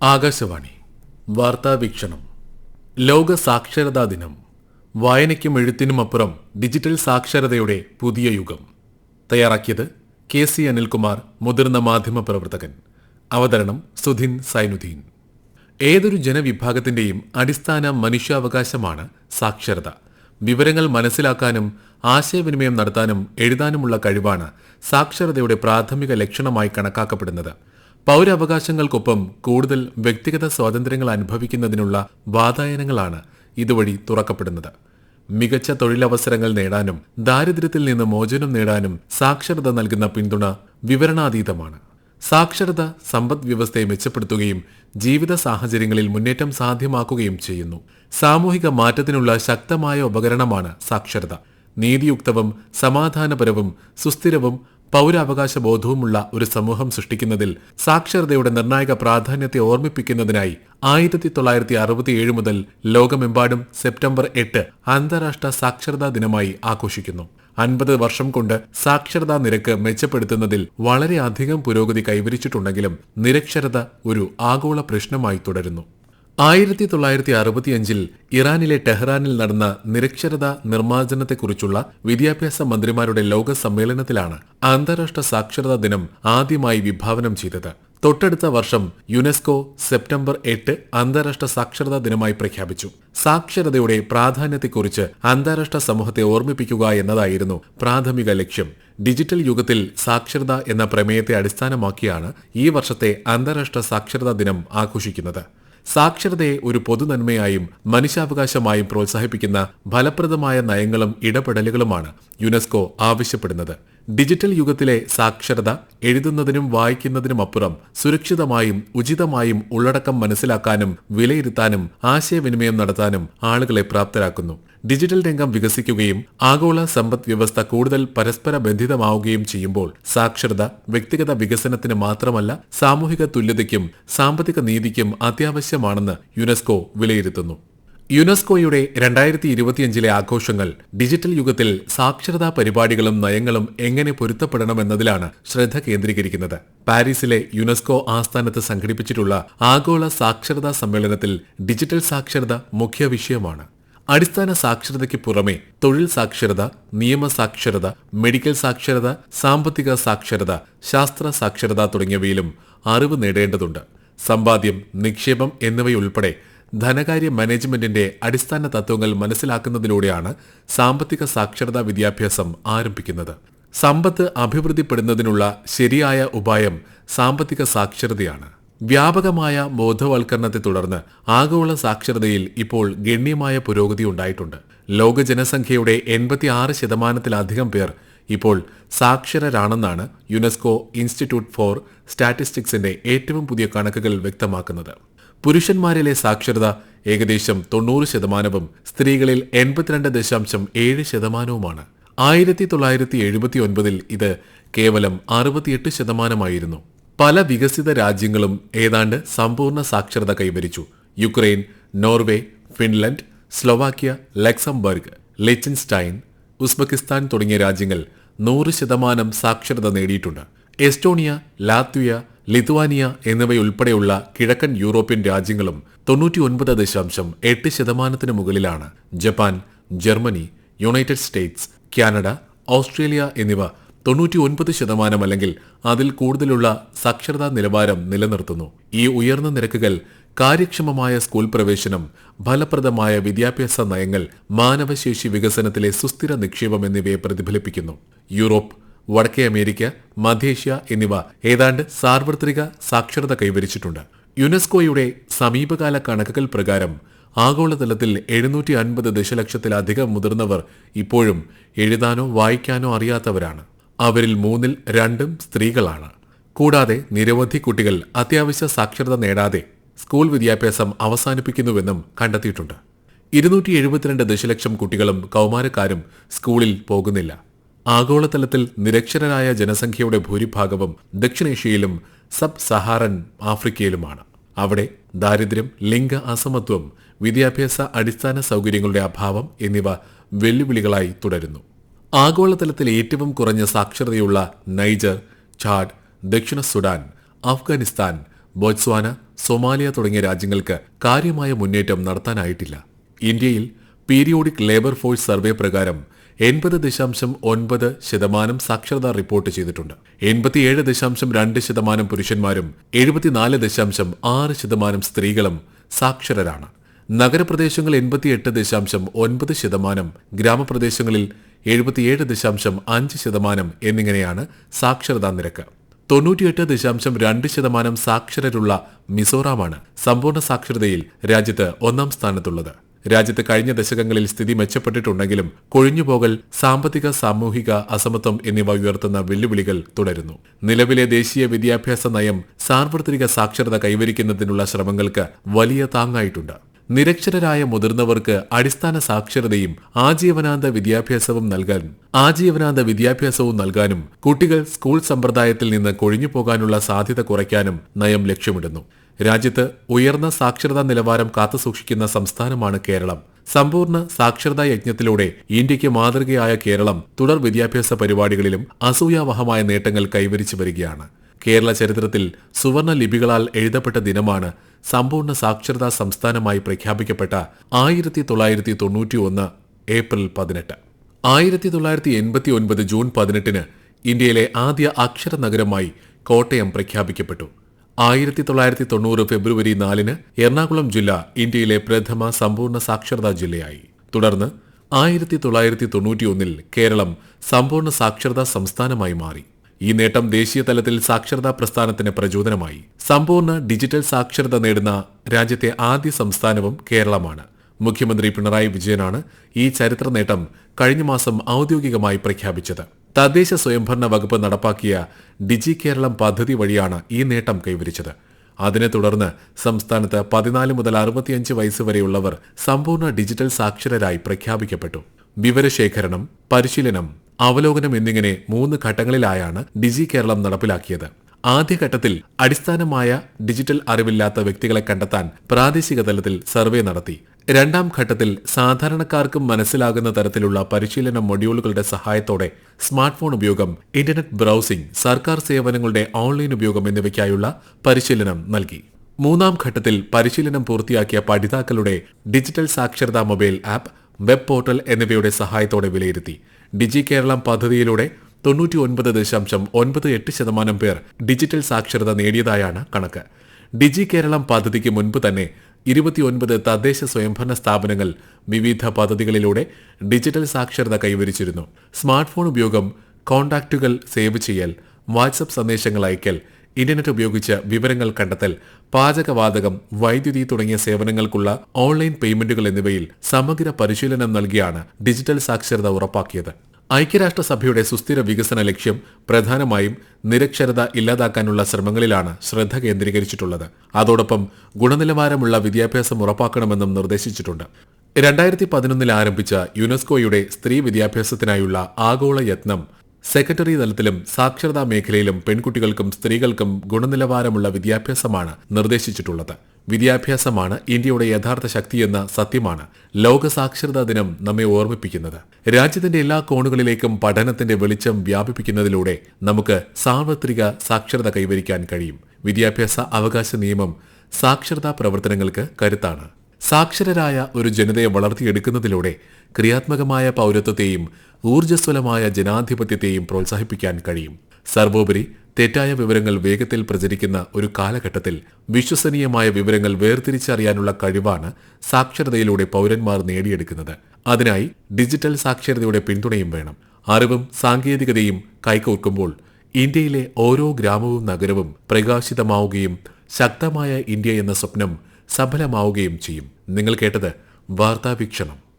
ആകാശവാണി. വാർത്താ വീക്ഷണം. ലോക സാക്ഷരതാ ദിനം. വായനയ്ക്കും എഴുത്തിനുമപ്പുറം ഡിജിറ്റൽ സാക്ഷരതയുടെ പുതിയ യുഗം. തയ്യാറാക്കിയത് കെ സി അനിൽകുമാർ മുതിർന്ന മാധ്യമ പ്രവർത്തകൻ. അവതരണം സുധിൻ സൈനുദ്ദീൻ. ഏതൊരു ജനവിഭാഗത്തിന്റെയും അടിസ്ഥാന മനുഷ്യാവകാശമാണ് സാക്ഷരത. വിവരങ്ങൾ മനസ്സിലാക്കാനും ആശയവിനിമയം നടത്താനും എഴുതാനുമുള്ള കഴിവാണ് സാക്ഷരതയുടെ പ്രാഥമിക ലക്ഷണമായി കണക്കാക്കപ്പെടുന്നത്. പൗരാവകാശങ്ങൾക്കൊപ്പം കൂടുതൽ വ്യക്തിഗത സ്വാതന്ത്ര്യങ്ങൾ അനുഭവിക്കുന്നതിനുള്ള വാതായനങ്ങളാണ് ഇതുവഴി തുറക്കപ്പെടുന്നത്. മികച്ച തൊഴിലവസരങ്ങൾ നേടാനും ദാരിദ്ര്യത്തിൽ നിന്ന് മോചനം നേടാനും സാക്ഷരത നൽകുന്ന പിന്തുണ വിവരണാതീതമാണ്. സാക്ഷരത സമ്പദ് വ്യവസ്ഥയെ മെച്ചപ്പെടുത്തുകയും ജീവിത സാഹചര്യങ്ങളിൽ മുന്നേറ്റം സാധ്യമാക്കുകയും ചെയ്യുന്നു. സാമൂഹിക മാറ്റത്തിനുള്ള ശക്തമായ ഉപകരണമാണ് സാക്ഷരത. നീതിയുക്തവും സമാധാനപരവും സുസ്ഥിരവും പൗരാവകാശ ബോധവുമുള്ള ഒരു സമൂഹം സൃഷ്ടിക്കുന്നതിൽ സാക്ഷരതയുടെ നിർണായക പ്രാധാന്യത്തെ ഓർമ്മിപ്പിക്കുന്നതിനായി ആയിരത്തി തൊള്ളായിരത്തി അറുപത്തിയേഴ് മുതൽ ലോകമെമ്പാടും സെപ്റ്റംബർ എട്ട് അന്താരാഷ്ട്ര സാക്ഷരതാ ദിനമായി ആഘോഷിക്കുന്നു. അൻപത് വർഷം കൊണ്ട് സാക്ഷരതാ നിരക്ക് മെച്ചപ്പെടുത്തുന്നതിൽ വളരെയധികം പുരോഗതി കൈവരിച്ചിട്ടുണ്ടെങ്കിലും നിരക്ഷരത ഒരു ആഗോള പ്രശ്നമായി തുടരുന്നു. ആയിരത്തി തൊള്ളായിരത്തി അറുപത്തിയഞ്ചിൽ ഇറാനിലെ ടെഹ്റാനിൽ നടന്ന നിരക്ഷരത നിർമ്മാർജനത്തെക്കുറിച്ചുള്ള വിദ്യാഭ്യാസ മന്ത്രിമാരുടെ ലോക സമ്മേളനത്തിലാണ് അന്താരാഷ്ട്ര സാക്ഷരതാ ദിനം ആദ്യമായി വിഭാവനം ചെയ്തത്. തൊട്ടടുത്ത വർഷം യുനെസ്കോ സെപ്റ്റംബർ എട്ട് അന്താരാഷ്ട്ര സാക്ഷരതാ ദിനമായി പ്രഖ്യാപിച്ചു. സാക്ഷരതയുടെ പ്രാധാന്യത്തെക്കുറിച്ച് അന്താരാഷ്ട്ര സമൂഹത്തെ ഓർമ്മിപ്പിക്കുക എന്നതായിരുന്നു പ്രാഥമിക ലക്ഷ്യം. ഡിജിറ്റൽ യുഗത്തിൽ സാക്ഷരത എന്ന പ്രമേയത്തെ അടിസ്ഥാനമാക്കിയാണ് ഈ വർഷത്തെ അന്താരാഷ്ട്ര സാക്ഷരതാ ദിനം ആഘോഷിക്കുന്നത്. സാക്ഷരതയെ ഒരു പൊതുനന്മയായും മനുഷ്യാവകാശമായും പ്രോത്സാഹിപ്പിക്കുന്ന ഫലപ്രദമായ നയങ്ങളും ഇടപെടലുകളുമാണ് യുനെസ്കോ ആവശ്യപ്പെടുന്നത്. ഡിജിറ്റൽ യുഗത്തിലെ സാക്ഷരത എഴുതുന്നതിനും വായിക്കുന്നതിനുമപ്പുറം സുരക്ഷിതമായും ഉചിതമായും ഉള്ളടക്കം മനസ്സിലാക്കാനും വിലയിരുത്താനും ആശയവിനിമയം നടത്താനും ആളുകളെ പ്രാപ്തരാക്കുന്നു. ഡിജിറ്റൽ രംഗം വികസിക്കുകയും ആഗോള സമ്പദ് വ്യവസ്ഥ കൂടുതൽ പരസ്പര ബന്ധിതമാവുകയും ചെയ്യുമ്പോൾ സാക്ഷരത വ്യക്തിഗത വികസനത്തിന് മാത്രമല്ല സാമൂഹിക തുല്യതയ്ക്കും സാമ്പത്തിക നീതിക്കും അത്യാവശ്യമാണെന്ന് യുനെസ്കോ വിലയിരുത്തുന്നു. യുനെസ്കോയുടെ രണ്ടായിരത്തി ഇരുപത്തിയഞ്ചിലെ ആഘോഷങ്ങൾ ഡിജിറ്റൽ യുഗത്തിൽ സാക്ഷരതാ പരിപാടികളും നയങ്ങളും എങ്ങനെ പൊരുത്തപ്പെടണമെന്നതിലാണ് ശ്രദ്ധ കേന്ദ്രീകരിക്കുന്നത്. പാരീസിലെ യുനെസ്കോ ആസ്ഥാനത്ത് സംഘടിപ്പിച്ചിട്ടുള്ള ആഗോള സാക്ഷരതാ സമ്മേളനത്തിൽ ഡിജിറ്റൽ സാക്ഷരത മുഖ്യ വിഷയമാണ്. അടിസ്ഥാന സാക്ഷരതയ്ക്ക് പുറമെ തൊഴിൽ സാക്ഷരത നിയമ സാക്ഷരത മെഡിക്കൽ സാക്ഷരത സാമ്പത്തിക സാക്ഷരത ശാസ്ത്ര സാക്ഷരത തുടങ്ങിയവയിലും അറിവ് നേടേണ്ടതുണ്ട്. സമ്പാദ്യം നിക്ഷേപം എന്നിവയുൾപ്പെടെ ധനകാര്യ മാനേജ്മെന്റിന്റെ അടിസ്ഥാന തത്വങ്ങൾ മനസ്സിലാക്കുന്നതിലൂടെയാണ് സാമ്പത്തിക സാക്ഷരതാ വിദ്യാഭ്യാസം ആരംഭിക്കുന്നത്. സമ്പത്ത് അഭിവൃദ്ധിപ്പെടുന്നതിനുള്ള ശരിയായ ഉപായം സാമ്പത്തിക സാക്ഷരതയാണ്. വ്യാപകമായ ബോധവൽക്കരണത്തെ തുടർന്ന് ആഗോള സാക്ഷരതയിൽ ഇപ്പോൾ ഗണ്യമായ പുരോഗതി ഉണ്ടായിട്ടുണ്ട്. ലോക ജനസംഖ്യയുടെ എൺപത്തിയാറ് ശതമാനത്തിലധികം പേർ ഇപ്പോൾ സാക്ഷരരാണെന്നാണ് യുനെസ്കോ ഇൻസ്റ്റിറ്റ്യൂട്ട് ഫോർ സ്റ്റാറ്റിസ്റ്റിക്സിന്റെ ഏറ്റവും പുതിയ കണക്കുകൾ വ്യക്തമാക്കുന്നത്. പുരുഷന്മാരിലെ സാക്ഷരത ഏകദേശം തൊണ്ണൂറ് ശതമാനവും സ്ത്രീകളിൽ എൺപത്തിരണ്ട് ദശാംശം ഏഴ് ശതമാനവുമാണ്. ആയിരത്തി തൊള്ളായിരത്തി എഴുപത്തി ഒൻപതിൽ ഇത് കേവലം അറുപത്തിയെട്ട് ശതമാനമായിരുന്നു. പല വികസിത രാജ്യങ്ങളും ഏതാണ്ട് സമ്പൂർണ സാക്ഷരത കൈവരിച്ചു. Ukraine Norway Finland Slovakia Luxembourg Liechtenstein Uzbekistan തുടങ്ങിയ രാജ്യങ്ങൾ നൂറ് ശതമാനം സാക്ഷരത നേടിയിട്ടുണ്ട്. എസ്റ്റോണിയ ലാത്വിയ ലിത്വാനിയ എന്നിവയുൾപ്പെടെയുള്ള കിഴക്കൻ യൂറോപ്യൻ രാജ്യങ്ങളും തൊണ്ണൂറ്റിയൊൻപത് ദശാംശം എട്ട് ശതമാനത്തിന് മുകളിലാണ്. Japan Germany United States Canada Australia എന്നിവ തൊണ്ണൂറ്റി ഒൻപത് ശതമാനം അല്ലെങ്കിൽ അതിൽ കൂടുതലുള്ള സാക്ഷരതാ നിലവാരം നിലനിർത്തുന്നു. ഈ ഉയർന്ന നിരക്കുകൾ കാര്യക്ഷമമായ സ്കൂൾ പ്രവേശനം ഫലപ്രദമായ വിദ്യാഭ്യാസ നയങ്ങൾ മാനവശേഷി വികസനത്തിലെ സുസ്ഥിര നിക്ഷേപം എന്നിവയെ പ്രതിഫലിപ്പിക്കുന്നു. യൂറോപ്പ് വടക്കേ അമേരിക്ക മധ്യേഷ്യ എന്നിവ ഏതാണ്ട് സാർവത്രിക സാക്ഷരത കൈവരിച്ചിട്ടുണ്ട്. യുനെസ്കോയുടെ സമീപകാല കണക്കുകൾ പ്രകാരം ആഗോളതലത്തിൽ എഴുന്നൂറ്റി അൻപത് ദശലക്ഷത്തിലധികം മുതിർന്നവർ ഇപ്പോഴും എഴുതാനോ വായിക്കാനോ അറിയാത്തവരാണ്. അവരിൽ മൂന്നിൽ രണ്ടും സ്ത്രീകളാണ്. കൂടാതെ നിരവധി കുട്ടികൾ അത്യാവശ്യ സാക്ഷരത നേടാതെ സ്കൂൾ വിദ്യാഭ്യാസം അവസാനിപ്പിക്കുന്നുവെന്നും കണ്ടെത്തിയിട്ടുണ്ട്. ഇരുന്നൂറ്റി എഴുപത്തിരണ്ട് ദശലക്ഷം കുട്ടികളും കൗമാരക്കാരും സ്കൂളിൽ പോകുന്നില്ല. ആഗോളതലത്തിൽ നിരക്ഷരരായ ജനസംഖ്യയുടെ ഭൂരിഭാഗവും ദക്ഷിണേഷ്യയിലും സബ് സഹാറൻ ആഫ്രിക്കയിലുമാണ്. അവിടെ ദാരിദ്ര്യം ലിംഗ അസമത്വം വിദ്യാഭ്യാസ അടിസ്ഥാന സൗകര്യങ്ങളുടെ അഭാവം എന്നിവ വെല്ലുവിളികളായി തുടരുന്നു. ആഗോളതലത്തിൽ ഏറ്റവും കുറഞ്ഞ സാക്ഷരതയുള്ള നൈജർ ഛാഡ് ദക്ഷിണ സുഡാൻ അഫ്ഗാനിസ്ഥാൻ ബോട്സ്വാന സൊമാലിയ തുടങ്ങിയ രാജ്യങ്ങൾക്ക് കാര്യമായ മുന്നേറ്റം നടത്താനായിട്ടില്ല. ഇന്ത്യയിൽ പീരിയോഡിക് ലേബർ ഫോഴ്സ് സർവേ പ്രകാരം എൺപത് ദശാംശം ഒൻപത് ശതമാനം സാക്ഷരത റിപ്പോർട്ട് ചെയ്തിട്ടുണ്ട്. എൺപത്തിയേഴ് ദശാംശം രണ്ട് ശതമാനം പുരുഷന്മാരും എഴുപത്തിനാല് ദശാംശം ആറ് ശതമാനം സ്ത്രീകളും സാക്ഷരരാണ്. നഗരപ്രദേശങ്ങൾ എൺപത്തിയെട്ട് ദശാംശം ഒൻപത് ശതമാനം ഗ്രാമപ്രദേശങ്ങളിൽ എഴുപത്തിയേഴ് ദശാംശം അഞ്ച് ശതമാനം എന്നിങ്ങനെയാണ് സാക്ഷരതാ നിരക്ക്. തൊണ്ണൂറ്റിയെട്ട് ദശാംശം രണ്ട് ശതമാനം സാക്ഷരരുള്ള മിസോറാമാണ് സമ്പൂർണ സാക്ഷരതയിൽ രാജ്യത്ത് ഒന്നാം സ്ഥാനത്തുള്ളത്. രാജ്യത്ത് കഴിഞ്ഞ ദശകങ്ങളിൽ സ്ഥിതി മെച്ചപ്പെട്ടിട്ടുണ്ടെങ്കിലും കൊഴിഞ്ഞുപോകൽ സാമ്പത്തിക സാമൂഹിക അസമത്വം എന്നിവ ഉയർത്തുന്ന വെല്ലുവിളികൾ തുടരുന്നു. നിലവിലെ ദേശീയ വിദ്യാഭ്യാസ നയം സാർവത്രിക സാക്ഷരത കൈവരിക്കുന്നതിനുള്ള ശ്രമങ്ങൾക്ക് വലിയ താങ്ങായിട്ടുണ്ട്. നിരക്ഷരരായ മുതിർന്നവർക്ക് അടിസ്ഥാന സാക്ഷരതയും ആജീവനാന്ത വിദ്യാഭ്യാസവും നൽകാൻ ആജീവനാന്ത വിദ്യാഭ്യാസവും നൽകാനും കുട്ടികൾ സ്കൂൾ സമ്പ്രദായത്തിൽ നിന്ന് കൊഴിഞ്ഞു പോകാനുള്ള സാധ്യത കുറയ്ക്കാനും നയം ലക്ഷ്യമിടുന്നു. രാജ്യത്ത് ഉയർന്ന സാക്ഷരതാ നിലവാരം കാത്തുസൂക്ഷിക്കുന്ന സംസ്ഥാനമാണ് കേരളം. സമ്പൂർണ സാക്ഷരതാ യജ്ഞത്തിലൂടെ ഇന്ത്യയ്ക്ക് മാതൃകയായ കേരളം തുടർ വിദ്യാഭ്യാസ പരിപാടികളിലും അസൂയാവഹമായ നേട്ടങ്ങൾ കൈവരിച്ചു വരികയാണ്. കേരള ചരിത്രത്തിൽ സുവർണ ലിപികളാൽ എഴുതപ്പെട്ട ദിനമാണ് സമ്പൂർണ സാക്ഷരതാ സംസ്ഥാനമായി പ്രഖ്യാപിക്കപ്പെട്ട ആയിരത്തി തൊള്ളായിരത്തി തൊണ്ണൂറ്റി ഒന്ന് ഏപ്രിൽ പതിനെട്ട്. ആയിരത്തി തൊള്ളായിരത്തി എൺപത്തി ഒൻപത് ജൂൺ പതിനെട്ടിന് ഇന്ത്യയിലെ ആദ്യ അക്ഷര നഗരമായി കോട്ടയം പ്രഖ്യാപിക്കപ്പെട്ടു. ആയിരത്തി തൊള്ളായിരത്തി തൊണ്ണൂറ് ഫെബ്രുവരി നാലിന് എറണാകുളം ജില്ല ഇന്ത്യയിലെ പ്രഥമ സമ്പൂർണ സാക്ഷരതാ ജില്ലയായി. തുടർന്ന് ആയിരത്തി തൊള്ളായിരത്തി തൊണ്ണൂറ്റിയൊന്നിൽ കേരളം സമ്പൂർണ സാക്ഷരതാ സംസ്ഥാനമായി മാറി. ഈ നേട്ടം ദേശീയ തലത്തിൽ സാക്ഷരതാ പ്രസ്ഥാനത്തിന് പ്രചോദനമായി. സമ്പൂർണ ഡിജിറ്റൽ സാക്ഷരത നേടുന്ന രാജ്യത്തെ ആദ്യ സംസ്ഥാനവും കേരളമാണ്. മുഖ്യമന്ത്രി പിണറായി വിജയനാണ് ഈ ചരിത്ര നേട്ടം കഴിഞ്ഞ മാസം ഔദ്യോഗികമായി പ്രഖ്യാപിച്ചത്. തദ്ദേശ സ്വയംഭരണ വകുപ്പ് നടപ്പാക്കിയ ഡിജി കേരളം പദ്ധതി വഴിയാണ് ഈ നേട്ടം കൈവരിച്ചത്. അതിനെ തുടർന്ന് സംസ്ഥാനത്ത് പതിനാല് മുതൽ അറുപത്തിയഞ്ച് വയസ്സ് വരെയുള്ളവർ സമ്പൂർണ ഡിജിറ്റൽ സാക്ഷരരായി പ്രഖ്യാപിക്കപ്പെട്ടു. വിവരശേഖരണം പരിശീലനം അവലോകനം എന്നിങ്ങനെ മൂന്ന് ഘട്ടങ്ങളിലായാണ് ഡിജി കേരളം നടപ്പിലാക്കിയത്. ആദ്യഘട്ടത്തിൽ അടിസ്ഥാനമായ ഡിജിറ്റൽ അറിവില്ലാത്ത വ്യക്തികളെ കണ്ടെത്താൻ പ്രാദേശിക തലത്തിൽ സർവേ നടത്തി. രണ്ടാം ഘട്ടത്തിൽ സാധാരണക്കാർക്കും മനസ്സിലാകുന്ന തരത്തിലുള്ള പരിശീലന മൊഡ്യൂളുകളുടെ സഹായത്തോടെ സ്മാർട്ട് ഫോൺ ഉപയോഗം ഇന്റർനെറ്റ് ബ്രൌസിംഗ് സർക്കാർ സേവനങ്ങളുടെ ഓൺലൈൻ ഉപയോഗം എന്നിവയ്ക്കായുള്ള പരിശീലനം നൽകി. മൂന്നാം ഘട്ടത്തിൽ പരിശീലനം പൂർത്തിയാക്കിയ പഠിതാക്കളുടെ ഡിജിറ്റൽ സാക്ഷരതാ മൊബൈൽ ആപ്പ് വെബ് പോർട്ടൽ എന്നിവയുടെ സഹായത്തോടെ വിലയിരുത്തി. ഡിജി കേരളം പദ്ധതിയിലൂടെ തൊണ്ണൂറ്റി ഒൻപത് ദശാംശം ഒൻപത് എട്ട് ശതമാനം പേർ ഡിജിറ്റൽ സാക്ഷരത നേടിയതായാണ് കണക്ക്. ഡിജി കേരളം പദ്ധതിക്ക് മുൻപ് തന്നെ ഇരുപത്തിയൊൻപത് തദ്ദേശ സ്വയംഭരണ സ്ഥാപനങ്ങൾ വിവിധ പദ്ധതികളിലൂടെ ഡിജിറ്റൽ സാക്ഷരത കൈവരിച്ചിരുന്നു. സ്മാർട്ട് ഫോൺ ഉപയോഗം കോൺടാക്റ്റുകൾ സേവ് ചെയ്യൽ വാട്സപ്പ് സന്ദേശങ്ങൾ അയക്കൽ ഇന്റർനെറ്റ് ഉപയോഗിച്ച് വിവരങ്ങൾ കണ്ടെത്തൽ പാചകവാതകം വൈദ്യുതി തുടങ്ങിയ സേവനങ്ങൾക്കുള്ള ഓൺലൈൻ പേയ്മെന്റുകൾ എന്നിവയിൽ സമഗ്ര പരിശീലനം നൽകിയാണ് ഡിജിറ്റൽ സാക്ഷരത ഉറപ്പാക്കിയത്. ഐക്യരാഷ്ട്രസഭയുടെ സുസ്ഥിര വികസന ലക്ഷ്യം പ്രധാനമായും നിരക്ഷരത ഇല്ലാതാക്കാനുള്ള ശ്രമങ്ങളിലാണ് ശ്രദ്ധ കേന്ദ്രീകരിച്ചിട്ടുള്ളത്. അതോടൊപ്പം ഗുണനിലവാരമുള്ള വിദ്യാഭ്യാസം ഉറപ്പാക്കണമെന്നും നിർദ്ദേശിച്ചിട്ടുണ്ട്. രണ്ടായിരത്തി പതിനൊന്നിൽ ആരംഭിച്ച യുനെസ്കോയുടെ സ്ത്രീ വിദ്യാഭ്യാസത്തിനായുള്ള ആഗോള യത്നം സെക്രട്ടറി തലത്തിലും സാക്ഷരതാ മേഖലയിലും പെൺകുട്ടികൾക്കും സ്ത്രീകൾക്കും ഗുണനിലവാരമുള്ള വിദ്യാഭ്യാസമാണ് നിർദ്ദേശിച്ചിട്ടുള്ളത്. വിദ്യാഭ്യാസമാണ് ഇന്ത്യയുടെ യഥാർത്ഥ ശക്തിയെന്ന സത്യമാണ് ലോക സാക്ഷരതാ ദിനം നമ്മെ ഓർമ്മിപ്പിക്കുന്നത്. രാജ്യത്തിന്റെ എല്ലാ കോണുകളിലേക്കും പഠനത്തിന്റെ വെളിച്ചം വ്യാപിപ്പിക്കുന്നതിലൂടെ നമുക്ക് സാർവത്രിക സാക്ഷരത കൈവരിക്കാൻ കഴിയും. വിദ്യാഭ്യാസ അവകാശ നിയമം സാക്ഷരതാ പ്രവർത്തനങ്ങൾക്ക് കരുത്താണ്. സാക്ഷരരായ ഒരു ജനതയെ വളർത്തിയെടുക്കുന്നതിലൂടെ ക്രിയാത്മകമായ പൗരത്വത്തെയും ഊർജസ്വലമായ ജനാധിപത്യത്തെയും പ്രോത്സാഹിപ്പിക്കാൻ കഴിയും. സർവോപരി തെറ്റായ വിവരങ്ങൾ വേഗത്തിൽ പ്രചരിക്കുന്ന ഒരു കാലഘട്ടത്തിൽ വിശ്വസനീയമായ വിവരങ്ങൾ വേർതിരിച്ചറിയാനുള്ള കഴിവാണ് സാക്ഷരതയിലൂടെ പൗരന്മാർ നേടിയെടുക്കുന്നത്. അതിനായി ഡിജിറ്റൽ സാക്ഷരതയുടെ പിന്തുണയും വേണം. അറിവും സാങ്കേതികതയും കൈകോർക്കുമ്പോൾ ഇന്ത്യയിലെ ഓരോ ഗ്രാമവും നഗരവും പ്രകാശിതമാവുകയും ശക്തമായ ഇന്ത്യ എന്ന സ്വപ്നം സഫലമാവുകയും ചെയ്യും. നിങ്ങൾ കേട്ടത് വാർത്താവീക്ഷണം